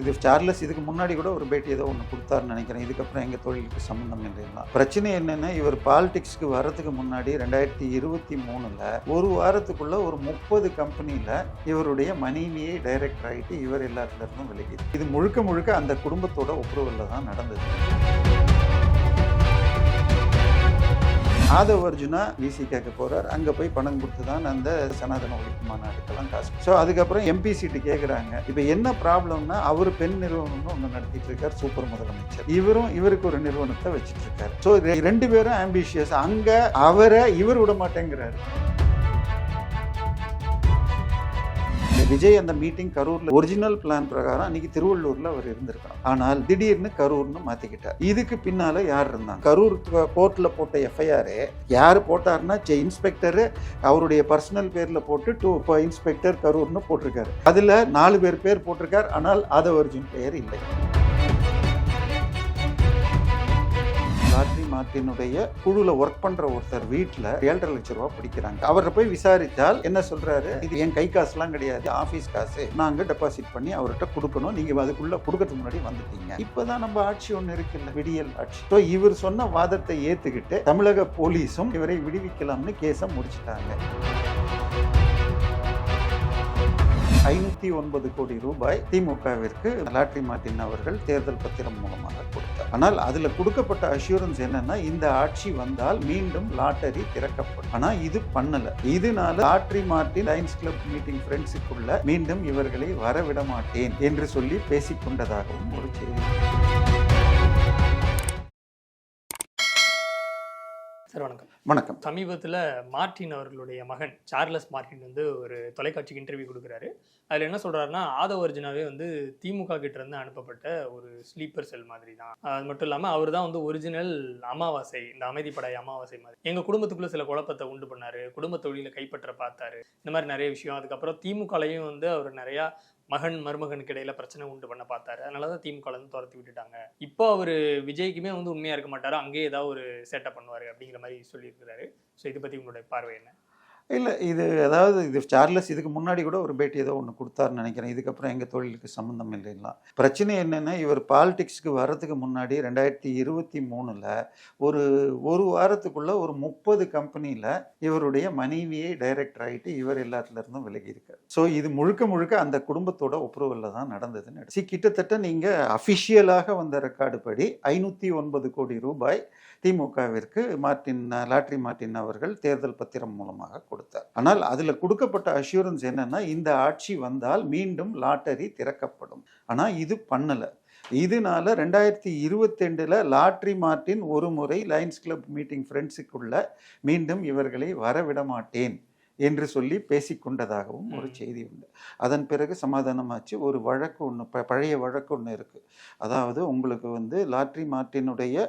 இது சார்லஸ் இதுக்கு முன்னாடி கூட ஒரு பேட்டி ஏதோ ஒன்று கொடுத்தாருன்னு நினைக்கிறேன். இதுக்கப்புறம் எங்கள் தொழிலுக்கு சம்மந்தம் இல்லைன்னா பிரச்சனை என்னென்னா இவர் பாலிடிக்ஸ்க்கு வர்றதுக்கு முன்னாடி ரெண்டாயிரத்தி இருபத்தி மூணில் ஒரு வாரத்துக்குள்ள ஒரு முப்பது கம்பெனியில் இவருடைய மனைவியை டைரக்டர் ஆகிட்டு இவர் எல்லாத்துலேருந்தும் விலகிது இது முழுக்க முழுக்க அந்த குடும்பத்தோட ஒப்புரவில் தான் நடந்தது. ஆதவ அர்ஜுனா விசி கேட்க போறார். அங்க போய் பணம் கொடுத்து தான் அந்த சனாதன ஒழிப்பு மாநாடுக்கெல்லாம் காசு ஸோ அதுக்கப்புறம் எம்பி சீட்டு கேட்குறாங்க இப்போ என்ன ப்ராப்ளம்னா அவர் பெண் நிறுவனம்னு ஒன்று நடத்திட்டு இருக்கார் சூப்பர் முதலமைச்சர். இவரும் இவருக்கு ஒரு நிறுவனத்தை வச்சுட்டு இருக்காரு. ஸோ ரெண்டு பேரும் ஆம்பிஷியஸ் அங்க அவரை இவர் விட மாட்டேங்கிறாரு விஜய் அந்த மீட்டிங் கரூர்ல ஒரிஜினல் பிளான் பிரகாரம் அன்னைக்கு திருவள்ளூர்ல அவர் இருந்திருக்கார். ஆனால் திடீர்னு கரூர்னு மாத்திக்கிட்டார். இதுக்கு பின்னால யார் இருந்தாங்க? கரூர் கோர்ட்ல போட்ட எஃப்ஐஆர் யார் போட்டாருன்னா? இன்ஸ்பெக்டர் அவருடைய பர்சனல் பேர்ல போட்டு டூ இன்ஸ்பெக்டர் கரூர்னு போட்டிருக்காரு. அதுல நாலு பேர் பேர் போட்டிருக்கார் ஆனால் ஆதவ அர்ஜுன் பெயர் இல்லை. நாட்டினுடைய குழுல ஒர்க் பண்ற ஒருத்தர் வீட்டில் ஏழரை லட்சம் ரூபாய் பிடிக்கிறாங்க. அவரை போய் விசாரித்தால் என்ன சொல்றாரு? இது என் கை காசுலாம் கிடையாது ஆபீஸ் காசு. நாங்க டெபாசிட் பண்ணி அவர்கிட்ட கொடுக்கணும். நீங்க அதுக்குள்ள கொடுக்கறதுக்கு முன்னாடி வந்துட்டீங்க. இப்பதான் நம்ம ஆட்சி ஒன்று இருக்குல்ல விடியல் ஆட்சி. ஸோ இவர் சொன்ன வாதத்தை ஏத்துக்கிட்டு தமிழக போலீஸும் இவரை விடுவிக்கலாம்னு கேஸை முடிச்சிட்டாங்க. ஐநூத்தி ஒன்பது கோடி ரூபாய் திமுகவிற்கு லாட்ரி மார்ட்டின் அவர்கள் தேர்தல் பத்திரம் மூலமாக கொடுத்தார். ஆனால் அதுல கொடுக்கப்பட்ட அஷூரன்ஸ் என்னன்னா இந்த ஆட்சி வந்தால் மீண்டும் லாட்டரி திறக்கப்படும். ஆனா இது பண்ணல. இதனால lottery Martin Lions Club meeting ஃப்ரெண்ட்ஸுக்குள்ள மீண்டும் இவர்களை வரவிட மாட்டேன் என்று சொல்லி பேசிக்கொண்டதாகவும் ஒரு செய்தி. சார் வணக்கம். வணக்கம். சமீபத்தில் மார்ட்டின் அவர்களுடைய மகன் சார்லஸ் மார்ட்டின் வந்து ஒரு தொலைக்காட்சிக்கு இன்டர்வியூ கொடுக்குறாரு. அதில் என்ன சொல்கிறாருன்னா ஆதவ அர்ஜுனாவே வந்து திமுக கிட்ட இருந்து அனுப்பப்பட்ட ஒரு ஸ்லீப்பர் செல் மாதிரி தான் அது மட்டும் இல்லாமல் அவர் தான் வந்து ஒரிஜினல் அமாவாசை இந்த அமைதிப்படை அமாவாசை மாதிரி. எங்கள் குடும்பத்துக்குள்ளே சில குழப்பத்தை உண்டு பண்ணாரு குடும்ப தொழிலை கைப்பற்ற பார்த்தாரு. இந்த மாதிரி நிறைய விஷயம். அதுக்கப்புறம் திமுகலையும் வந்து அவர் நிறையா மகன் மருமகனுக்கு இடையில பிரச்சனை உண்டு பண்ண பார்த்தாரு. அதனால தான் திமுக இருந்து துரத்தி விட்டுட்டாங்க. இப்போ அவர் விஜய்க்குமே வந்து உண்மையா இருக்க மாட்டாரு? அங்கேயே ஏதாவது ஒரு சேட்டை பண்ணுவாரு அப்படிங்கிற மாதிரி சொல்லியிருக்கிறாரு. ஸோ இதை பத்தி உங்களுடைய பார்வை என்ன? இல்லை இது அதாவது இது சார்லஸ் இதுக்கு முன்னாடி கூட ஒரு பேட்டி ஏதோ ஒன்று கொடுத்தாருன்னு நினைக்கிறேன். இதுக்கப்புறம் எங்கள் தொழிலுக்கு சம்மந்தம் இல்லைங்களா பிரச்சனை என்னென்னா இவர் பாலிடிக்ஸ்க்கு வர்றதுக்கு முன்னாடி ரெண்டாயிரத்தி இருபத்தி மூணில் ஒரு ஒரு வாரத்துக்குள்ளே ஒரு முப்பது கம்பெனியில் இவருடைய மனைவியை டைரக்டர் ஆகிட்டு இவர் எல்லாத்துலேருந்தும் விலகி இருக்கார் ஸோ இது முழுக்க முழுக்க அந்த குடும்பத்தோட ஒப்புரவில் தான் நடந்ததுன்னு சி கிட்டத்தட்ட நீங்கள் அஃபிஷியலாக வந்த ரெக்கார்டு படி ஐநூற்றி ஒன்பது கோடி ரூபாய் திமுகவிற்கு மார்ட்டின் லாட்ரி மார்ட்டின் அவர்கள் தேர்தல் பத்திரம் மூலமாக கொடுத்தார். ஆனால் அதில் கொடுக்கப்பட்ட அஷூரன்ஸ் என்னன்னா இந்த ஆட்சி வந்தால் மீண்டும் லாட்டரி திறக்கப்படும். ஆனால் இது பண்ணலை. இதனால ரெண்டாயிரத்தி இருபத்தெண்டில் லாட்ரி மார்ட்டின் ஒரு முறை லயன்ஸ் கிளப் மீட்டிங் ஃப்ரெண்ட்ஸுக்குள்ள மீண்டும் இவர்களை வரவிட மாட்டேன் என்று சொல்லி பேசிக்கொண்டதாகவும் ஒரு செய்தி உண்டு. அதன் பிறகு சமாதானமாச்சு ஒரு வழக்கு ஒன்று ப பழைய வழக்கு ஒன்று இருக்குது அதாவது உங்களுக்கு வந்து லாட்ரி மார்ட்டினுடைய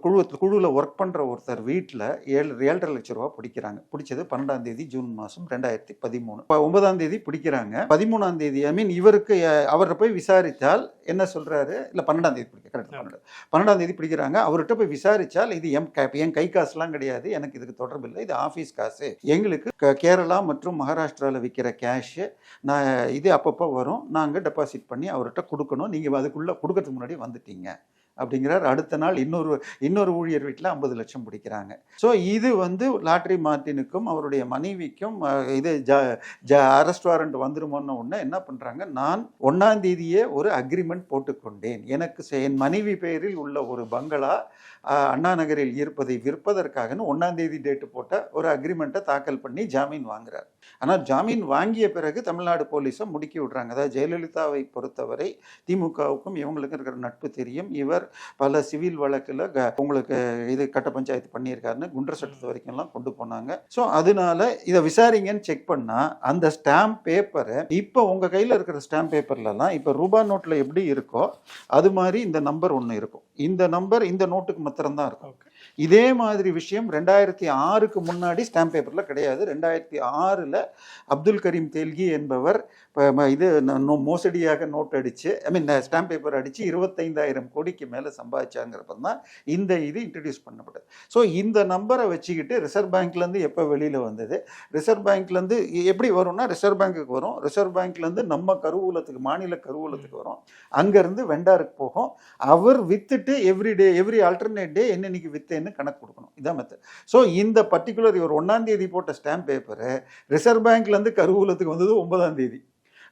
குழு குழுவில் ஒர்க் பண்ணுற ஒருத்தர் வீட்டில் ஏழு ஏழரை லட்ச ரூபா பிடிக்கிறாங்க. பிடிச்சது பன்னெண்டாம் தேதி ஜூன் மாதம் ரெண்டாயிரத்தி பதிமூணு. இப்போ ஒன்பதாம் தேதி பிடிக்கிறாங்க. பதிமூணாம் தேதி ஐ மீன் இவருக்கு அஹ், அவரை போய் விசாரித்தால் என்ன சொல்கிறாரு இல்லை பன்னெண்டாம் தேதி பிடிக்க கரெக்ட் பன்னெண்டு பன்னெண்டாம் தேதி. பிடிக்கிறாங்க. அவர்கிட்ட போய் விசாரித்தால் இது எம் க- என் கை காசுலாம் கிடையாது. எனக்கு இதுக்கு தொடர்பு இல்லை. இது ஆஃபீஸ் காசு. எங்களுக்கு கேரளா மற்றும் மகாராஷ்டிராவில் விற்கிற கேஷு நான் இது அப்பப்போ வரும். நாங்கள் டெபாசிட் பண்ணி அவர்கிட்ட கொடுக்கணும். நீங்கள் அதுக்குள்ளே கொடுக்கறதுக்கு முன்னாடி வந்துட்டீங்க. அப்படிங்கிறார். அடுத்த நாள் இன்னொரு இன்னொரு ஊழியர் வீட்டில் ஐம்பது லட்சம் பிடிக்கிறாங்க. ஸோ இது வந்து லாட்ரி மார்ட்டினுக்கும் அவருடைய மனைவிக்கும் இது ஜ ஜ அரெஸ்ட் வாரண்ட் வந்துருமோன்னு உடனே என்ன பண்ணுறாங்க நான் ஒன்றாம் தேதியே ஒரு அக்ரிமெண்ட் போட்டுக்கொண்டேன். எனக்கு செ- என் மனைவி பெயரில் உள்ள ஒரு பங்களா அண்ணா நகரில் இருப்பதை விற்பதற்காகன்னு ஒன்றாம் தேதி டேட்டு போட்ட ஒரு அக்ரிமெண்ட்டை தாக்கல் பண்ணி ஜாமீன் வாங்குறார். ஆனால் ஜாமீன் வாங்கிய பிறகு தமிழ்நாடு போலீஸை முடுக்கி விடுறாங்க. அதாவது ஜெயலலிதாவை பொறுத்தவரை திமுகவுக்கும் இவங்களுக்கும் இருக்கிற நட்பு தெரியும். இவர் பல சிவில் வழக்கில் உங்களுக்கு இது கட்ட பஞ்சாயத்து பண்ணியிருக்காருன்னு குண்டர் சட்டத்து வரைக்கும்லாம் கொண்டு போனாங்க. ஸோ அதனால இதை விசாரிங்கன்னு செக் பண்ணால் அந்த ஸ்டாம்ப் பேப்பரை இப்போ உங்கள் கையில் இருக்கிற ஸ்டாம்ப் பேப்பர்லலாம் இப்போ ரூபா நோட்டில் எப்படி இருக்கோ அது மாதிரி இந்த நம்பர் ஒன்று இருக்கும். இந்த நம்பர் இந்த நோட்டுக்கு மாத்திரம்தான் இருக்கும். இதே மாதிரி விஷயம் ரெண்டாயிரத்தி ஆறுக்கு முன்னாடி ஸ்டாம்ப் பேப்பரில் கிடையாது. ரெண்டாயிரத்தி ஆறில் அப்துல் கரீம் தேல்கி என்பவர் இது நோ- மோசடியாக நோட் அடித்து ஐ மீன் ஸ்டாம்ப் பேப்பர் அடித்து இருபத்தைந்தாயிரம் கோடிக்கு மேலே சம்பாதிச்சாங்கிறப்ப தான் இந்த இது இன்ட்ரடியூஸ் பண்ணப்பட்டது. ஸோ இந்த நம்பரை வச்சுக்கிட்டு ரிசர்வ் பேங்க்லேருந்து எப்போ வெளியில் வந்தது? ரிசர்வ் பேங்க்லேருந்து எப்படி வரும்னா ரிசர்வ் பேங்க்குக்கு வரும். ரிசர்வ் பேங்க்லேருந்து நம்ம கருவூலத்துக்கு மாநில கருவூலத்துக்கு வரும். அங்கேருந்து வெண்டாருக்கு போகும். அவர் வித்துட்டு every day every alternate day என்னென்னைக்கு வித்தேன்னு கணக்கு கொடுக்கணும். இதான் மெத்தட் ஸோ இந்த பர்டிகுலர் இவர் ஒன்றாம் தேதி போட்ட ஸ்டாம்ப் பேப்பரு ரிசர்வ் பேங்க்லேருந்து கருவூலத்துக்கு வந்தது ஒன்பதாம் தேதி.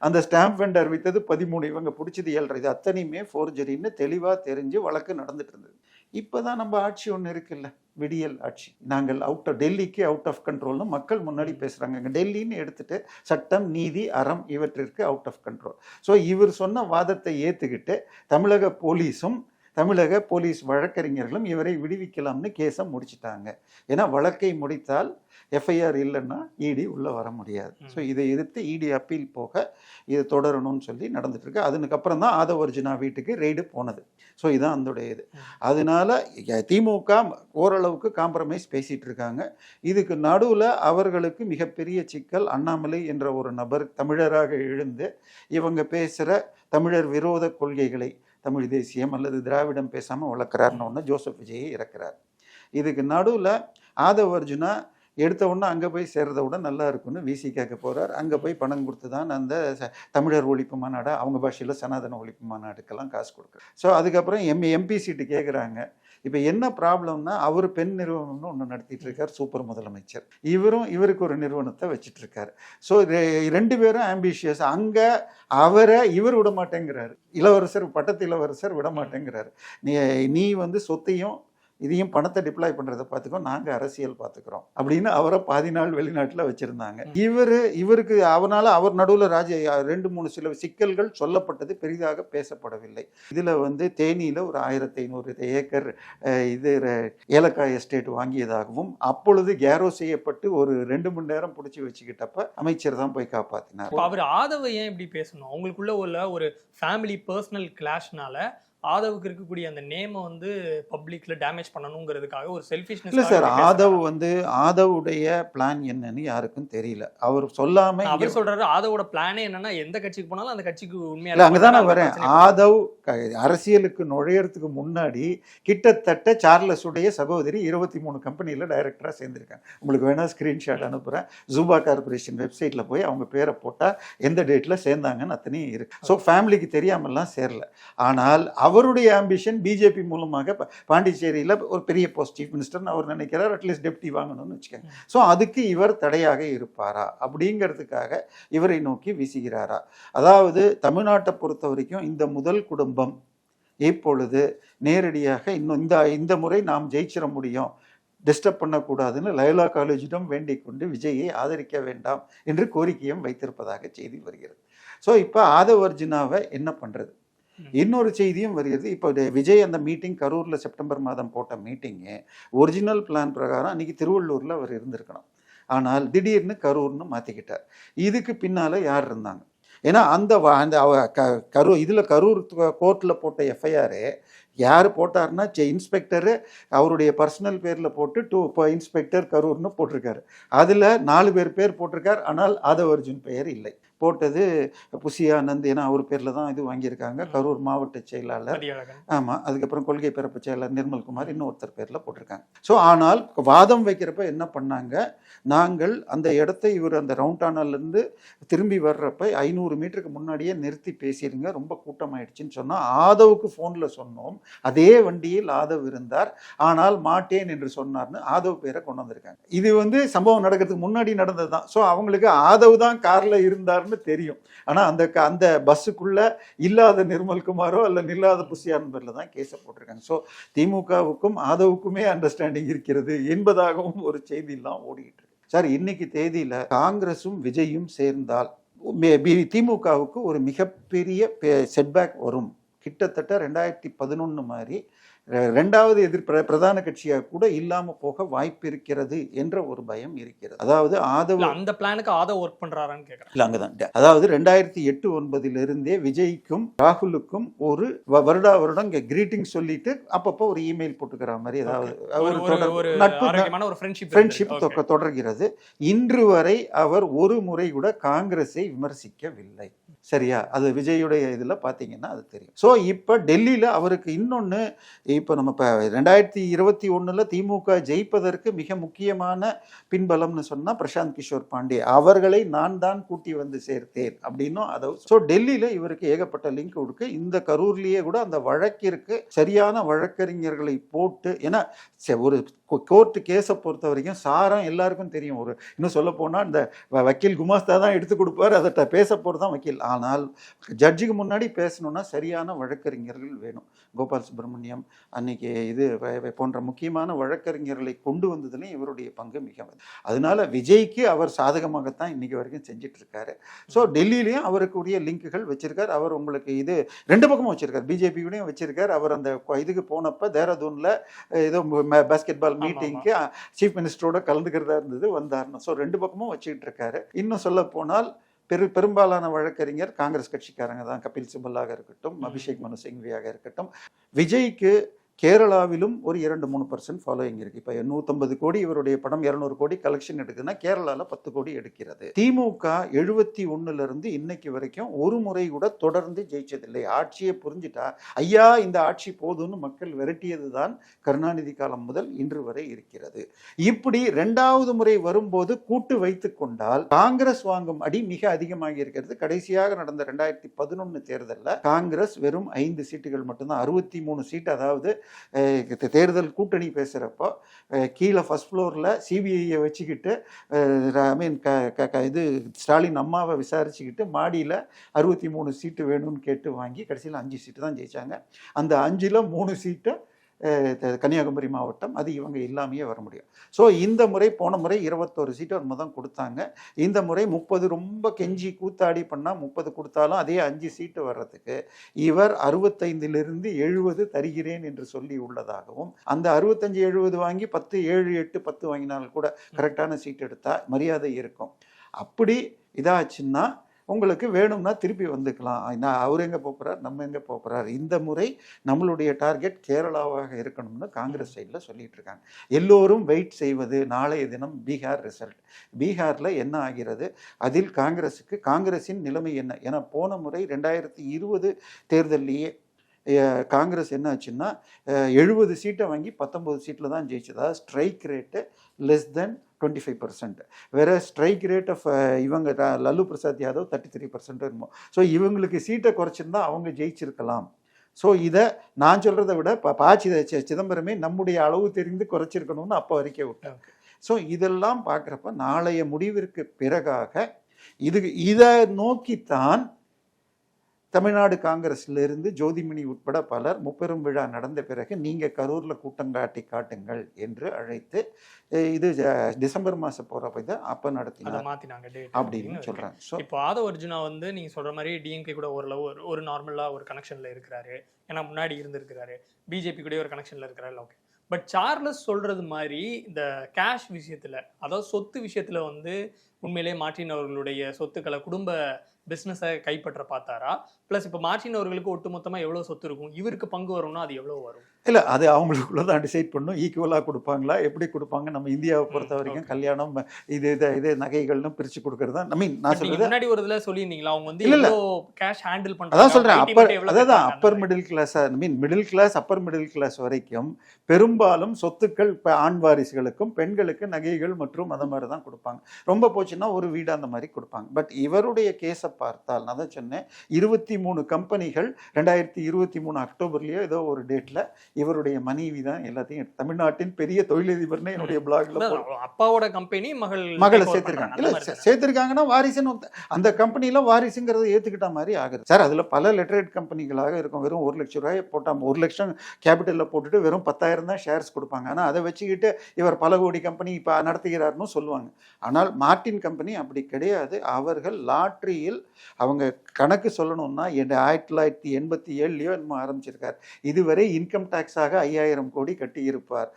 அந்த ஸ்டாம்ப் வெண்டர் வித்தது பதிமூணு. இவங்க பிடிச்சது ஏழரை. இது அத்தனையுமே ஃபோர்ஜரின்னு தெளிவாக தெரிஞ்சு வழக்கு நடந்துட்டு இருந்தது. இப்போ தான் நம்ம ஆட்சி ஒன்று இருக்குல்ல? விடியல் ஆட்சி. நாங்கள் அவுட் ஆஃப் டெல்லிக்கு அவுட் ஆஃப் கண்ட்ரோல்னு மக்கள் முன்னாடி பேசுகிறாங்க இங்கே டெல்லின்னு எடுத்துட்டு சட்டம் நீதி அறம் இவற்றிற்கு அவுட் ஆஃப் கண்ட்ரோல் ஸோ இவர் சொன்ன வாதத்தை ஏற்றுக்கிட்டு தமிழக போலீஸும் தமிழக போலீஸ் வழக்கறிஞர்களும் இவரை விடுவிக்கலாம்னு கேஸை முடிச்சிட்டாங்க. ஏன்னா வழக்கை முடித்தால் எஃப்ஐஆர் இல்லைன்னா இடி உள்ளே வர முடியாது. ஸோ இதை எதிர்த்து இடி அப்பீல் போக இது தொடரணும்னு சொல்லி நடந்துட்டு இருக்கு. அதுக்கப்புறம் தான் ஆதவர்ஜுனா வீட்டுக்கு ரெய்டு போனது. ஸோ இதான் அதோடைய இது. அதனால திமுக ஓரளவுக்கு காம்ப்ரமைஸ் பேசிட்டு இருக்காங்க. இதுக்கு நடுவில் அவர்களுக்கு மிகப்பெரிய சிக்கல் அண்ணாமலை என்ற ஒரு நபர் தமிழராக எழுந்து இவங்க பேசுகிற தமிழர் விரோத கொள்கைகளை தமிழ் தேசியம் அல்லது திராவிடம் பேசாமல் வளர்க்குறாருன்னு ஒன்று ஜோசப் விஜயை இறக்குறார். இதுக்கு நடுவில் ஆதவ அர்ஜுனா எடுத்த உடனே அங்கே போய் சேர்றத விட நல்லா இருக்கும்னு விசி கேட்க போகிறார் அங்கே போய் பணம் கொடுத்து தான் அந்த ச- தமிழர் ஒழிப்பு மாநாடு அவங்க பாஷையில் சனாதன ஒழிப்பு மாநாடுக்கெல்லாம் காசு கொடுக்குறேன் ஸோ அதுக்கப்புறம் எம் எம்பி சீட்டு கேட்குறாங்க இப்போ என்ன ப்ராப்ளம்னா அவர் பெண் நிறுவனம்னு ஒன்று நடத்திட்டு இருக்கார் சூப்பர் முதலமைச்சர். இவரும் இவருக்கு ஒரு நிறுவனத்தை வச்சுட்டு இருக்காரு. ஸோ ரெண்டு பேரும் ஆம்பிஷியஸ் அங்கே அவரை இவர் விட மாட்டேங்கிறாரு இளவரசர் பட்டத்து இளவரசர் விட மாட்டேங்கிறாரு நீ நீ வந்து சொத்தையும் இதையும் பணத்தை டிப்ளாய் பண்ணுறதை பார்த்துக்கோ நாங்கள் அரசியல் பார்த்துக்கிறோம். அப்படின்னு அவரை பாதி நாள் வெளிநாட்டில் வச்சுருந்தாங்க. இவர் இவருக்கு அவனால் அவர் நடுவில் ராஜ ரெண்டு மூணு சில சிக்கல்கள் சொல்லப்பட்டது பெரிதாக பேசப்படவில்லை. இதில் வந்து தேனியில் ஒரு ஆயிரத்தி ஐநூறு ஏக்கர் இது ஏலக்காய் எஸ்டேட் வாங்கியதாகவும் அப்பொழுது கேரோ செய்யப்பட்டு ஒரு ரெண்டு மணி நேரம் பிடிச்சி வச்சுக்கிட்டப்ப அமைச்சர் தான் போய் காப்பாற்றினார் அவர் ஆதவ ஏன் இப்படி பேசணும்? அவங்களுக்குள்ள உள்ள ஒரு ஃபேமிலி பர்சனல் கிளாஷ்னால ஆதவுக்கு இருக்கக்கூடிய அந்த நேமை வந்து பப்ளிக்ல டேமேஜ் பண்ணணுங்கிறதுக்காக ஒரு செல்ஃபிஷ்னஸ் இல்லை சார் ஆதவ் வந்து ஆதவுடைய பிளான் என்னன்னு யாருக்கும் தெரியல. அவர் சொல்லாம அவர் சொல்றாரு ஆதவோட பிளானே என்னன்னா எந்த கட்சிக்கு போனாலும் அந்த கட்சிக்கு உண்மையா இல்ல அங்கதான் நான் வரேன். ஆதவ் அரசியலுக்கு நுழையறதுக்கு முன்னாடி கிட்டத்தட்ட சார்லஸ் உடைய சகோதரி இருபத்தி மூணு கம்பெனியில் டைரக்டராக சேர்ந்திருக்காங்க. உங்களுக்கு வேணா ஸ்க்ரீன்ஷாட் அனுப்புகிறேன் ஜூபா கார்பரேஷன் வெப்சைட்டில் போய் அவங்க பேரை போட்டால் எந்த டேட்டில் சேர்ந்தாங்கன்னு அத்தனையும் இருக்கு. ஸோ ஃபேமிலிக்கு தெரியாமல்லாம் சேரல. ஆனால் அவருடைய ஆம்பிஷன் பிஜேபி மூலமாக பாண்டிச்சேரியில் ஒரு பெரிய போஸ்ட் சீஃப் மினிஸ்டர்னு அவர் நினைக்கிறார். அட்லீஸ்ட் டெப்டி வாங்கணும்னு வச்சுக்கோங்க. ஸோ அதுக்கு இவர் தடையாக இருப்பாரா? அப்படிங்கிறதுக்காக இவரை நோக்கி வீசுகிறாரா? அதாவது தமிழ்நாட்டை பொறுத்த வரைக்கும் இந்த முதல் குடும்பம் இப்பொழுது நேரடியாக இன்னும் இந்த இந்த முறை நாம் ஜெயிச்சிட முடியும்? டிஸ்டர்ப் பண்ணக்கூடாதுன்னு லயோலா காலேஜிடம் வேண்டிக் கொண்டு விஜயை ஆதரிக்க வேண்டாம் என்று கோரிக்கையும் வைத்திருப்பதாக செய்தி வருகிறது. ஸோ இப்போ ஆதவர்ஜுனாவை என்ன பண்ணுறது. இன்னொரு செய்தியும் வருகிறது. இப்போ விஜய் அந்த மீட்டிங் கரூரில் செப்டம்பர் மாதம் போட்ட மீட்டிங்கு ஒரிஜினல் பிளான் பிரகாரம் அன்றைக்கி திருவள்ளூரில் அவர் இருந்திருக்கணும். ஆனால் திடீர்னு கரூர்னு மாற்றிக்கிட்டார் இதுக்கு பின்னால் யார் இருந்தாங்க? ஏன்னா அந்த அந்த க கரூர் இதில் கரூர் கோர்ட்டில் போட்ட எஃப்ஐஆரு யார் போட்டார்னா இன்ஸ்பெக்டரு அவருடைய பர்சனல் பேரில் போட்டு டூ இப்போ இன்ஸ்பெக்டர் கரூர்னு போட்டிருக்காரு. அதில் நாலு பேர் பேர் போட்டிருக்கார். ஆனால் ஆதவ அர்ஜுன் பெயர் இல்லை. போட்டது புசி ஆனந்த் ஏன்னா அவர் பேரில் தான் இது வாங்கியிருக்காங்க. கரூர் மாவட்ட செயலாளர். ஆமாம் அதுக்கப்புறம் கொள்கை பரப்பு செயலர் நிர்மல்குமார் இன்னொருத்தர் பேரில் போட்டிருக்காங்க. ஸோ ஆனால் வாதம் வைக்கிறப்ப என்ன பண்ணாங்க? நாங்கள் அந்த இடத்த இவர் அந்த ரவுண்டானாலேருந்து திரும்பி வர்றப்ப ஐநூறு மீட்டருக்கு முன்னாடியே நிறுத்தி பேசிடுங்க ரொம்ப கூட்டமாயிடுச்சுன்னு சொன்னால் ஆதவுக்கு ஃபோனில் சொன்னோம். அதே வண்டியில் ஆதவ் இருந்தார். ஆனால் மாட்டேன் என்று சொன்னார்னு ஆதவ் பேரை கொண்டு வந்திருக்காங்க. இது வந்து சம்பவம் நடக்கிறதுக்கு முன்னாடி நடந்தது தான் ஸோ அவங்களுக்கு ஆதவ் தான் காரில் இருந்தார்னு தெரியும். ஆனால் அந்த க- அந்த பஸ்ஸுக்குள்ளே இல்லாத நிர்மல்குமாரோ அல்ல இல்லாத புசியான் பேரில் தான் கேஸை போட்டிருக்காங்க. ஸோ திமுகவுக்கும் ஆதவுக்குமே அண்டர்ஸ்டாண்டிங் இருக்கிறது என்பதாகவும் ஒரு செய்தியெல்லாம் ஓடிக்கிட்டு இருக்கு. சார் இன்னைக்கு தேதியில் காங்கிரஸும் விஜயும் சேர்ந்தால் திமுகவுக்கு ஒரு மிகப்பெரிய செட்பேக் வரும். கிட்டத்தட்ட ரெண்டாயிரத்தி பதினொன்று மாதிரி ரெண்டாவது எதிர் பிர- பிரதான கட்சியாக கூட இல்லாம போக வாய்ப்பு இருக்கிறது என்ற ஒரு பயம் இருக்கிறது. அதாவது ஆதவ அந்த பிளானுக்கு ஆதவ் ஒர்க் பண்றாரான்னு கேக்குறேன். இல்ல அங்கதான். அதாவது ரெண்டாயிரத்தி எட்டு ஒன்பதிலிருந்தே விஜய்க்கும் ராகுலுக்கும் ஒரு வருடா வருடம் இங்க கிரீட்டிங் சொல்லிட்டு அப்பப்போ ஒரு இமெயில் போட்டுக்கிற மாதிரி ஏதாவது ஒரு நட்பு ஒரு ஃப்ரெண்ட்ஷிப் ஃப்ரெண்ட்ஷிப் தொடர்கிறது. இன்று வரை அவர் ஒரு முறை கூட காங்கிரஸை விமர்சிக்கவில்லை. சரியா? அது விஜயுடைய இதில் பார்த்தீங்கன்னா அது தெரியும். ஸோ இப்போ டெல்லியில் அவருக்கு இன்னொன்று இப்போ நம்ம இப்போ ரெண்டாயிரத்தி இருபத்தி ஒன்றில் திமுக ஜெயிப்பதற்கு மிக முக்கியமான பின்பலம்னு சொன்னால் பிரசாந்த் கிஷோர் பாண்டே. அவர்களை நான் தான் கூட்டி வந்து சேர்த்தேன் அப்படின்னும் அதை ஸோ டெல்லியில் இவருக்கு ஏகப்பட்ட லிங்க் கொடுக்கு. இந்த கரூர்லேயே கூட அந்த வழக்கிற்கு சரியான வழக்கறிஞர்களை போட்டு ஏன்னா ஒரு கோர்ட்டு கேஸை பொறுத்த வரைக்கும் சாரம் எல்லாருக்கும் தெரியும். ஒரு இன்னும் சொல்ல போனால் இந்த வ- வக்கீல் குமாஸ்தா தான் எடுத்து கொடுப்பாரு அதை பேச போகிறது தான் வக்கீல். ஆனால் ஜட்ஜுக்கு முன்னாடி பேசணுன்னா சரியான வழக்கறிஞர்கள் வேணும். கோபால் சுப்பிரமணியம் அன்னைக்கு இது வ- போன்ற முக்கியமான வழக்கறிஞர்களை கொண்டு வந்ததுலேயும் இவருடைய பங்கு மிக அதனால விஜய்க்கு அவர் சாதகமாகத்தான் இன்னைக்கு வரைக்கும் செஞ்சிட்டு இருக்காரு ஸோ டெல்லியிலையும் அவருக்குரிய லிங்குகள் வச்சிருக்கார். அவர் உங்களுக்கு இது ரெண்டு பக்கமும் வச்சிருக்கார். பிஜேபியோடையும் வச்சிருக்கார். அவர் அந்த கொ- இதுக்கு போனப்ப தேராதூனில் ஏதோ பாஸ்கெட் பால் மீட்டிங்க்கு சீஃப் மினிஸ்டரோட கலந்துக்கிறதா இருந்தது வந்தாருன்னு. ஸோ ரெண்டு பக்கமும் வச்சுக்கிட்டு இருக்காரு இன்னும் சொல்ல போனால் பெரு பெரும்பாலான வழக்கறிஞர் காங்கிரஸ் கட்சிக்காரங்க தான். கபில் சிபல்லாக இருக்கட்டும். அபிஷேக் மனு சிங்வியாக இருக்கட்டும். விஜய்க்கு கேரளாவிலும் ஒரு இரண்டு மூணு பர்சன்ட் ஃபாலோயிங் இருக்கு. இப்போ நூற்றம்பது கோடி இவருடைய படம் இரநூறு கோடி கலெக்ஷன் எடுக்குதுன்னா கேரளாவில் பத்து கோடி எடுக்கிறது. திமுக எழுபத்தி ஒன்றுலேருந்து இன்னைக்கு வரைக்கும் ஒரு முறை கூட தொடர்ந்து ஜெயிச்சதில்லை. ஆட்சியை புரிஞ்சுட்டா ஐயா இந்த ஆட்சி போதும்னு மக்கள் விரட்டியது தான் கருணாநிதி காலம் முதல் இன்று வரை இருக்கிறது. இப்படி ரெண்டாவது முறை வரும்போது கூட்டு வைத்து கொண்டால் காங்கிரஸ் வாங்கும் அடி மிக அதிகமாக இருக்கிறது. கடைசியாக நடந்த ரெண்டாயிரத்தி பதினொன்று தேர்தலில் காங்கிரஸ் வெறும் ஐந்து சீட்டுகள் மட்டும்தான் அறுபத்தி மூணு சீட் அதாவது தேர்தல் கூட்டணி பேசுகிறப்போ கீழே ஃபர்ஸ்ட் ஃப்ளோரில் சிபிஐயை வச்சுக்கிட்டு ஐ மீன் க க- க- இது ஸ்டாலின் அம்மாவை விசாரிச்சுக்கிட்டு மாடியில் அறுபத்தி மூணு சீட்டு வேணும்னு கேட்டு வாங்கி கடைசியில் அஞ்சு சீட்டு தான் ஜெயிச்சாங்க. அந்த அஞ்சில் மூணு சீட்டை கன்னியாகுமரி மாவட்டம் அது இவங்க இல்லாமையே வர முடியும். ஸோ இந்த முறை போன முறை இருபத்தோரு சீட்டு ஒரு தான் கொடுத்தாங்க. இந்த முறை முப்பது ரொம்ப கெஞ்சி கூத்தாடி பண்ணால் முப்பது கொடுத்தாலும் அதே அஞ்சு சீட்டு வர்றதுக்கு இவர் அறுபத்தைந்திலிருந்து எழுபது தருகிறேன் என்று சொல்லி உள்ளதாகவும் அந்த அறுபத்தஞ்சு எழுபது வாங்கி பத்து ஏழு எட்டு பத்து வாங்கினால் கூட கரெக்டான சீட் எடுத்தால் மரியாதை இருக்கும். அப்படி இதாச்சுன்னா உங்களுக்கு வேணும்னா திருப்பி வந்துக்கலாம். நான் அவர் எங்கே போகிறார் நம்ம எங்கே போகிறார் இந்த முறை நம்மளுடைய டார்கெட் கேரளாவாக இருக்கணும்னு காங்கிரஸ் சைடில் சொல்லிட்டு இருக்காங்க. எல்லோரும் வெயிட் செய்வது நாளைய தினம் பீகார் ரிசல்ட். பீகாரில் என்ன ஆகிறது? அதில் காங்கிரஸுக்கு காங்கிரஸின் நிலைமை என்ன? ஏன்னா போன முறை ரெண்டாயிரத்தி இருபது தேர்தல்லையே காங்கிரஸ் என்ன ஆச்சுன்னா எழுபது சீட்டை வாங்கி பத்தொம்பது சீட்டில் தான் ஜெயிச்சது? அதாவது strike rate less than twenty five percent வேறு ஸ்ட்ரைக் ரேட் ஆஃப் இவங்க Lalu Prasad Yadav thirty three percent இருக்கும் ஸோ இவங்களுக்கு சீட்டை குறைச்சிருந்தா அவங்க ஜெயிச்சிருக்கலாம். ஸோ இதை நான் சொல்கிறத விட ப சிதம்பரமே நம்முடைய அளவு தெரிந்து குறைச்சிருக்கணும்னு அப்போ அறிக்கை விட்டாங்க. ஸோ இதெல்லாம் பார்க்குறப்ப நாளைய முடிவிற்கு பிறகாக இது இதை நோக்கித்தான் தமிழ்நாடு காங்கிரஸ்ல இருந்து ஜோதிமணி உட்பட பலர் முப்பெரும் விழா நடந்த பிறகு நீங்க கரூர்ல கூட்டம் காட்டி காட்டுங்கள் என்று அழைத்து இது டிசம்பர் மாசம் போறப்ப தான் அப்ப மாத்தினாங்க டேட் அப்படின்னு சொல்றாங்க. ஸோ இப்போ ஆதவ அர்ஜுனா வந்து நீங்க சொல்ற மாதிரி டிஎம்கே கூட ஓரளவு ஒரு ஒரு நார்மலா ஒரு கனெக்ஷன்ல இருக்கிறாரு. ஏன்னா முன்னாடி இருந்திருக்கிறாரு. பிஜேபி கூட ஒரு கனெக்ஷன்ல இருக்கிறாரு. ஓகே. பட் சார்லஸ் சொல்றது மாதிரி இந்த கேஷ் விஷயத்துல அதாவது சொத்து விஷயத்துல வந்து உண்மையிலேயே மார்ட்டின் அவர்களுடைய சொத்துக்களை குடும்ப பிஸ்னஸை கைப்பற்ற பார்த்தாரா? ப்ளஸ் இப்போ மார்ட்டின் அவர்களுக்கு ஒட்டுமொத்தமா எவ்வளவு சொத்து இருக்கும்? இவருக்கு பங்கு வரும்னா அது எவ்வளவு வரும்? இல்ல அது அவங்களுக்குள்ள தான் டிசைட் பண்ணும் ஈக்குவலா கொடுப்பாங்களா? எப்படி கொடுப்பாங்க? நம்ம இந்தியாவை பொறுத்த வரைக்கும். கல்யாணம் இது இது இது நகைகள்னு பிரிச்சு கொடுக்கறது தான். ஐ மீன் நான் சொல்றது முன்னாடி ஒரு இதுல சொல்லியிருந்தீங்களா? அவங்க வந்து இல்ல. எவ்வளோ கேஷ் ஹேண்டில் பண்றாங்க? அதான் IT அப்பர் அதான் upper. Middle class I mean middle class upper middle class வரைக்கும் பெரும்பாலும் சொத்துக்கள் இப்போ ஆண் வாரிசுகளுக்கும் பெண்களுக்கு நகைகள் மற்றும் அந்த மாதிரி தான் கொடுப்பாங்க. ரொம்ப போச்சுன்னா ஒரு வீடு அந்த மாதிரி கொடுப்பாங்க. பட் இவருடைய கேஸை பார்த்தால் நான் தான் சொன்னேன் இருபத்தி மூணு கம்பெனிகள் ரெண்டாயிரத்தி இருபத்தி மூணு அக்டோபர்லயோ ஏதோ ஒரு டேட்ல இவருடைய மனைவி தான் எல்லாத்தையும் தமிழ்நாட்டின் பெரிய தொழிலதிபர்னு என்னுடைய பிளாக்ல அப்பாவோட கம்பெனி மகள் மகளை சேர்த்திருக்காங்க. இல்ல. சேர்த்திருக்காங்கன்னா வாரிசுன்னு அந்த கம்பெனில வாரிசுங்கிறத ஏத்துக்கிட்ட மாதிரி ஆகுது. சார் அதுல பல லெட்டரேட் கம்பெனிகளாக இருக்கும். வெறும் ஒரு லட்சம் ரூபாய் போட்டாம. ஒரு லட்சம் கேபிட்டல்ல போட்டுட்டு வெறும் பத்தாயிரம் தான் ஷேர்ஸ் கொடுப்பாங்க. ஆனா அதை வச்சுக்கிட்டு இவர் பல கோடி கம்பெனி இப்ப நடத்துகிறாருன்னு சொல்லுவாங்க. ஆனால் மார்டின் கம்பெனி அப்படி கிடையாது. அவர்கள் லாட்டரியில் அவங்க கணக்கு சொல்லணும்னா என் ஆயிரத்தி தொள்ளாயிரத்தி எண்பத்தி ஏழுலையோ என்னமோ ஆரம்பிச்சிருக்கார். இதுவரை இன்கம் டேக்ஸாக ஐயாயிரம் கோடி கட்டியிருப்பார்.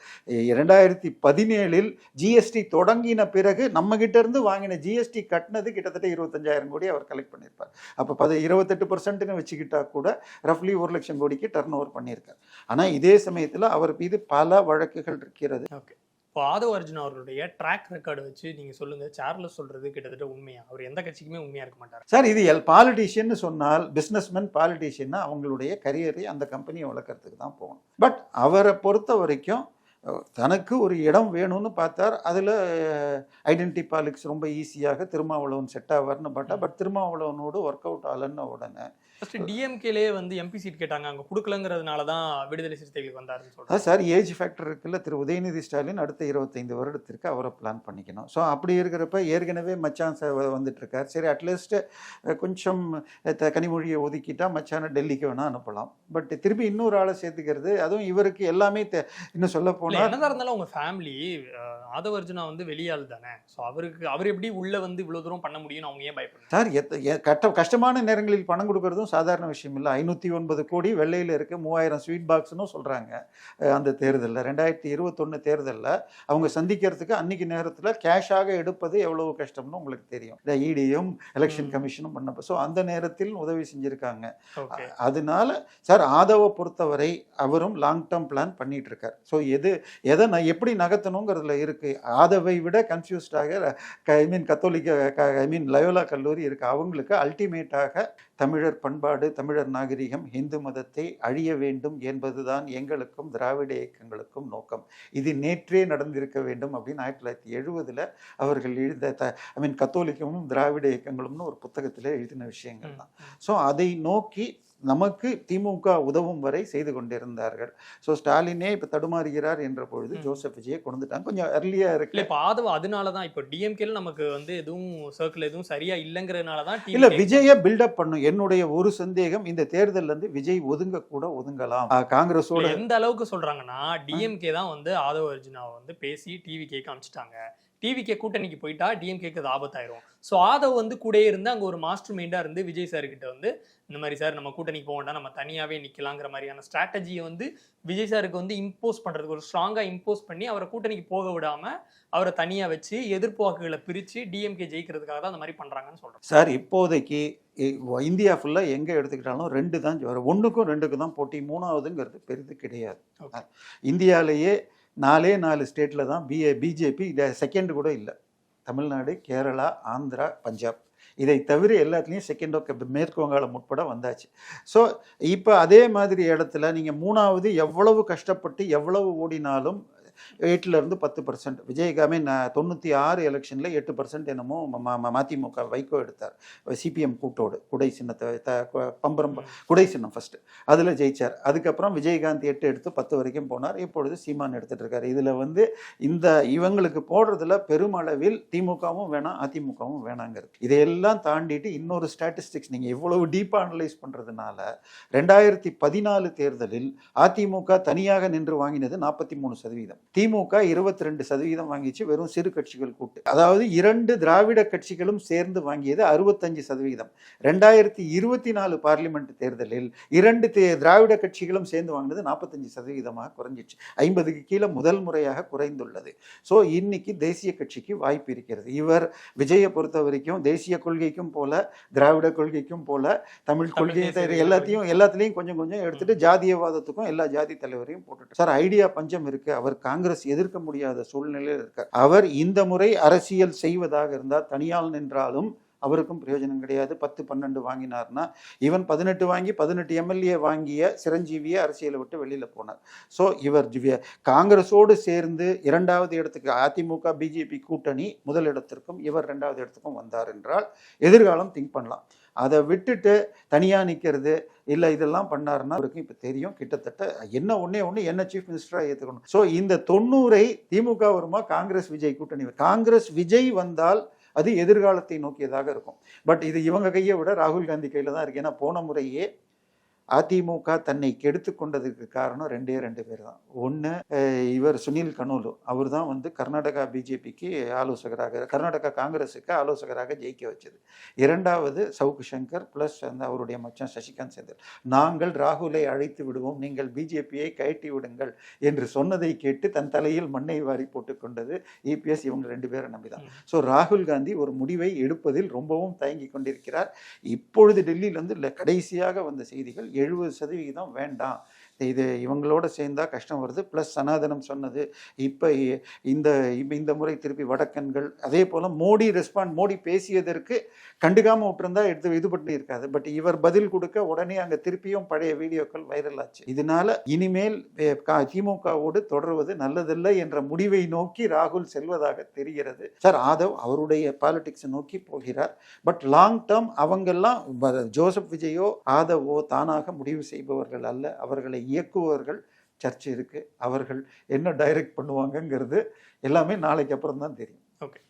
இரண்டாயிரத்தி பதினேழில் ஜிஎஸ்டி தொடங்கின பிறகு நம்மகிட்ட இருந்து வாங்கின ஜிஎஸ்டி கட்டினது கிட்டத்தட்ட இருபத்தஞ்சாயிரம் கோடி அவர் கலெக்ட் பண்ணியிருப்பார். அப்போ பத இருபத்தெட்டு பர்சன்ட்னு வச்சுக்கிட்டா கூட ரஃப்லி ஒரு லட்சம் கோடிக்கு டர்ன் ஓவர் பண்ணியிருக்கார். ஆனால் இதே சமயத்தில் அவர் மீது பல வழக்குகள் இருக்கிறது. ஓகே இப்போ ஆதவ அர்ஜுன் அவர்களுடைய ட்ராக் ரெக்கார்டு வச்சு நீங்க சொல்லுங்க. சார்லஸ் சொல்றது கிட்டத்தட்ட உண்மையா? அவர் எந்த கட்சிக்குமே உண்மையா இருக்க மாட்டார். சார் இது எல் பாலிட்டிஷியன் சொன்னால் பிஸ்னஸ்மேன் பாலிட்டிஷியன்னா அவங்களுடைய கரியரை அந்த கம்பெனியை வளர்க்கறதுக்கு தான் போகணும். பட் அவரை பொறுத்த வரைக்கும் தனக்கு ஒரு இடம் வேணும்னு பார்த்தார். அதில் ஐடென்டி பாலிக்ஸ் ரொம்ப ஈஸியாக திருமாவளவன் செட் ஆவார்னு பார்த்தா பட் திருமாவளவனோடு ஒர்க் அவுட் ஆகலன்னு உடனே ஃபர்ஸ்ட் டிஎம்கேலே வந்து எம்பி சீட் கேட்டாங்க. அங்க கொடுக்கலங்கிறதுனால தான் விடுதலை சிறுத்தைகளுக்கு வந்தாருன்னு அதான் சார் ஏஜ் ஃபேக்டர் இருக்குல்ல. திரு உதயநிதி ஸ்டாலின் அடுத்த இருபத்தைந்து வருடத்திற்கு அவரை பிளான் பண்ணிக்கணும். ஸோ அப்படி இருக்கிறப்ப ஏற்கனவே மச்சான் சார் வந்துட்டு இருக்கார் சரி அட்லீஸ்ட் கொஞ்சம் கனிமொழியை ஒதுக்கிட்டா மச்சானை டெல்லிக்கு வேணால் அனுப்பலாம். பட் திருப்பி இன்னொரு ஆளை சேர்த்துக்கிறது அதுவும் இவருக்கு எல்லாமே இன்னும் சொல்ல போனால் என்னதான் இருந்தாலும் உங்க ஃபேமிலி ஆதவ அர்ஜுனா வந்து வெளியாள் தானே. ஸோ அவருக்கு அவர் எப்படி உள்ள வந்து இவ்வளவு தூரம் பண்ண முடியும்னு அவங்க ஏன் பயப்படுறாங்க? சார் எத்த கட்ட கஷ்டமான நேரங்களில் பணம் கொடுக்கறதும் சாதாரண விஷயம் இல்லை. ஐநூற்றி ஒன்பது கோடி வெள்ளையில் இருக்கு மூவாயிரம் ஸ்வீட் பாக்ஸ்னு சொல்கிறாங்க அந்த தேர்தலில். ரெண்டாயிரத்தி இருபத்தொன்று தேர்தலில் அவங்க சந்திக்கிறதுக்கு அன்னைக்கு நேரத்தில் கேஷாக எடுப்பது எவ்வளவு கஷ்டம்னு உங்களுக்கு தெரியும். இந்த இடியும் எலெக்ஷன். கமிஷனும் பண்ணப்போ. ஸோ அந்த நேரத்தில் உதவி செஞ்சுருக்காங்க. அதனால சார் ஆதவை பொறுத்தவரை அவரும் லாங் டேர்ம் பிளான் பண்ணிட்டு இருக்கார் ஸோ எது எதை நான் எப்படி நகர்த்தணுங்கிறதுல இருக்கு. ஆதவை விட கன்ஃபியூஸ்டாக ஐ மீன் கத்தோலிக்க ஐ மீன் லயோலா கல்லூரி இருக்கு. அவங்களுக்கு அல்டிமேட்டாக தமிழர் பண்பாடு தமிழர் நாகரிகம் இந்து மதத்தை அழிய வேண்டும் என்பதுதான் எங்களுக்கும் திராவிட இயக்கங்களுக்கும் நோக்கம். இது நேற்றே நடந்திருக்க வேண்டும் அப்படின்னு ஆயிரத்தி தொள்ளாயிரத்தி எழுபதுல அவர்கள் எழுத த ஐ மீன் கத்தோலிக்கமும் திராவிட இயக்கங்களும்னு ஒரு புத்தகத்தில் எழுதின விஷயங்கள் தான் ஸோ அதை நோக்கி நமக்கு திமுக உதவும் வரை செய்து கொண்டிருந்தார்கள். ஸோ ஸ்டாலினே இப்போ தடுமாறுகிறார் என்ற பொழுது. ஜோசப் விஜயை கொண்டுட்டாங்க கொஞ்சம் அர்லியாக இல்ல இருக்கு இப்ப ஆதவ அதனால தான் இப்போ டிஎம்கேல நமக்கு வந்து எதுவும் சர்க்கிள் எதுவும் சரியா இல்லைங்கிறதுனால தான் இல்ல விஜய பில்டப் பண்ணும். என்னுடைய ஒரு சந்தேகம் இந்த தேர்தல்ல இருந்து விஜய் ஒதுங்க கூட ஒதுங்கலாம். காங்கிரஸோட எந்த அளவுக்கு சொல்றாங்கன்னா டிஎம்கே தான் வந்து ஆதவ அர்ஜுனாவை வந்து பேசி டிவி கேக்கு அமிச்சிட்டாங்க. டிவிகே கூட்டணிக்கு போயிட்டா டிஎம்கேக்கு அது ஆபத்தாயிரும். ஸோ ஆதவ் வந்து கூடயே இருந்து அங்க ஒரு மாஸ்டர் மைண்டா இருந்து விஜய் சார் கிட்ட வந்து இந்த மாதிரி சார் நம்ம கூட்டணிக்கு போக வேண்டாம் நம்ம தனியாவே நிக்கலாங்கிற மாதிரியான ஸ்ட்ராட்டஜியை வந்து விஜய் சாருக்கு வந்து இம்போஸ் பண்றதுக்கு ஒரு ஸ்ட்ராங்கா இம்போஸ் பண்ணி அவரை கூட்டணிக்கு போக விடாம அவரை தனியா வச்சு எதிர்ப்பு வாக்குகளை பிரிச்சு டிஎம்கே ஜெயிக்கிறதுக்காக தான் அந்த மாதிரி பண்றாங்கன்னு சொல்றேன் சார் இப்போதைக்கு இந்தியா ஃபுல்லா எங்க எடுத்துக்கிட்டாலும் ரெண்டு தான் ஒண்ணுக்கும் ரெண்டுக்கும் தான் போட்டி மூணாவதுங்கிறது பெரிது கிடையாது. இந்தியாவிலேயே நாலே நாலு ஸ்டேட்டில் தான் பிஏ பிஜேபி இதை செகண்ட் கூட இல்லை. தமிழ்நாடு கேரளா ஆந்திரா பஞ்சாப். இதை தவிர எல்லாத்துலேயும் செகண்ட் மேற்கு வங்காளம் உட்பட வந்தாச்சு. ஸோ இப்போ அதே மாதிரி இடத்துல நீங்கள் மூணாவது எவ்வளவு கஷ்டப்பட்டு எவ்வளவு ஓடினாலும் எட்டுல இருந்து பத்து பர்சன்ட் விஜயகாமி நான் தொண்ணூற்றி ஆறு எலெக்ஷனில் எட்டு பர்சன்ட் என்னமோ ம- ம- மதிமுக வைகோ எடுத்தார் சிபிஎம் கூட்டோடு குடை சின்னத்தை த- பம்பரம் குடை சின்னம் ஃபர்ஸ்ட் அதில் ஜெயிச்சார் அதுக்கப்புறம் விஜயகாந்த் எட்டு எடுத்து பத்து வரைக்கும் போனார் இப்பொழுது சீமான் எடுத்துகிட்டு இருக்கார் இதில் வந்து இந்த இவங்களுக்கு போடுறதுல பெருமளவில் திமுகவும் வேணாம் அதிமுகவும் வேணாங்கிறது இதையெல்லாம் தாண்டிட்டு இன்னொரு ஸ்டாட்டிஸ்டிக்ஸ் நீங்கள் இவ்வளவு டீப்பாக அனலைஸ் பண்ணுறதுனால ரெண்டாயிரத்தி பதினாலு தேர்தலில் அதிமுக தனியாக நின்று வாங்கினது நாற்பத்தி மூணு சதவீதம் திமுக இருபத்தி ரெண்டு சதவீதம் வாங்கிச்சு வெறும் சிறு கட்சிகள் கூட்டு. அதாவது இரண்டு திராவிட கட்சிகளும் சேர்ந்து வாங்கியது அறுபத்தஞ்சு சதவீதம். ரெண்டாயிரத்தி இருபத்தி நாலு பார்லிமெண்ட் தேர்தலில் இரண்டு தே- திராவிட கட்சிகளும் சேர்ந்து வாங்கினது நாற்பத்தஞ்சு சதவீதமாக குறைஞ்சிச்சு. ஐம்பதுக்கு கீழே முதல் முறையாக குறைந்துள்ளது. ஸோ இன்னைக்கு தேசிய கட்சிக்கு வாய்ப்பு இருக்கிறது. இவர் விஜயை பொறுத்த வரைக்கும் தேசிய கொள்கைக்கும் போல திராவிட கொள்கைக்கும் போல தமிழ் கொள்கை. எல்லாத்தையும் எல்லாத்துலேயும் கொஞ்சம் கொஞ்சம் எடுத்துட்டு ஜாதியவாதத்துக்கும் எல்லா ஜாதி தலைவரையும் போட்டுட்டு. சார் ஐடியா பஞ்சம் இருக்கு. அவர் காங்கிரஸ் காங்கிரஸ் எதிர்க்க முடியாத சூழ்நிலையில் இருக்கார். அவர் இந்த முறை அரசியல் செய்வதாக இருந்தால் தனியால் நின்றாலும் அவருக்கும் பிரயோஜனம் கிடையாது. பத்து பன்னெண்டு வாங்கினார்னா இவன் பதினெட்டு வாங்கி பதினெட்டு எம்எல்ஏ வாங்கிய சிரஞ்சீவியை அரசியலை விட்டு வெளியில் போனார். ஸோ இவர் காங்கிரஸோடு சேர்ந்து இரண்டாவது இடத்துக்கு அதிமுக பிஜேபி கூட்டணி முதல் இடத்திற்கும் இவர் ரெண்டாவது இடத்துக்கும் வந்தார் என்றால் எதிர்காலம் திங்க் பண்ணலாம். அதை விட்டுட்டு தனியாக நிற்கிறது இல்லை இதெல்லாம் பண்ணாருன்னா அவருக்கு இப்போ தெரியும். கிட்டத்தட்ட என்ன ஒன்றே ஒன்று என்ன சீஃப் மினிஸ்டராக ஏற்றுக்கணும் ஸோ இந்த தொண்ணூறை திமுக வருமா காங்கிரஸ் விஜய் கூட்டணி காங்கிரஸ் விஜய் வந்தால் அது எதிர்காலத்தை நோக்கியதாக இருக்கும். பட் இது இவங்க கையை விட ராகுல் காந்தி கையில் தான் இருக்குது ஏன்னா போன முறையே அதிமுக தன்னை கெடுத்து கொண்டதுக்கு காரணம் ரெண்டே ரெண்டு பேர் தான். ஒன்று இவர் சுனில் கனூலு. அவர் தான் வந்து கர்நாடகா பிஜேபிக்கு ஆலோசகராக கர்நாடகா காங்கிரஸுக்கு ஆலோசகராக ஜெயிக்க வச்சது. இரண்டாவது சவுக்கு சங்கர் ப்ளஸ் அந்த அவருடைய மச்சான் சசிகாந்த் செந்தில். நாங்கள் ராகுலை அழைத்து விடுவோம். நீங்கள் பிஜேபியை கயட்டி விடுங்கள் என்று சொன்னதை கேட்டு தன் தலையில் மண்ணை வாரி போட்டுக் கொண்டது இபிஎஸ் இவங்க ரெண்டு பேரை நம்பிதான் ஸோ ராகுல் காந்தி ஒரு முடிவை எடுப்பதில் ரொம்பவும் தயங்கி கொண்டிருக்கிறார். இப்பொழுது டெல்லியிலேருந்து கடைசியாக வந்த செய்திகள் எழுபது சதவிகிதம் வேண்டாம். இது இவங்களோட சேர்ந்தா கஷ்டம் வருது. ப்ளஸ் சனாதனம் சொன்னது. இப்போ இந்த இந்த முறை திருப்பி வடக்கன்கள் அதே போல் மோடி ரெஸ்பாண்ட் மோடி பேசியதற்கு கண்டுக்காமல் விட்டுருந்தா எடுத்து இது பண்ணி இருக்காது பட் இவர் பதில் கொடுக்க உடனே அங்கே திருப்பியும் பழைய வீடியோக்கள் வைரல் ஆச்சு. இதனால இனிமேல் கா- திமுகவோடு தொடர்வது நல்லதில்லை என்ற முடிவை நோக்கி ராகுல் செல்வதாக தெரிகிறது. சார் ஆதவ் அவருடைய பாலிடிக்ஸை நோக்கி போகிறார். பட் லாங் டேர்ம் அவங்கெல்லாம் ஜோசப் விஜயோ ஆதவோ தானாக முடிவு செய்பவர்கள் அல்ல. அவர்களை இயக்குபவர்கள் சர்ச்சை இருக்கு. அவர்கள் என்ன டைரக்ட் பண்ணுவாங்கங்கிறது எல்லாமே நாளைக்கு அப்புறம் தான் தெரியும். ஓகே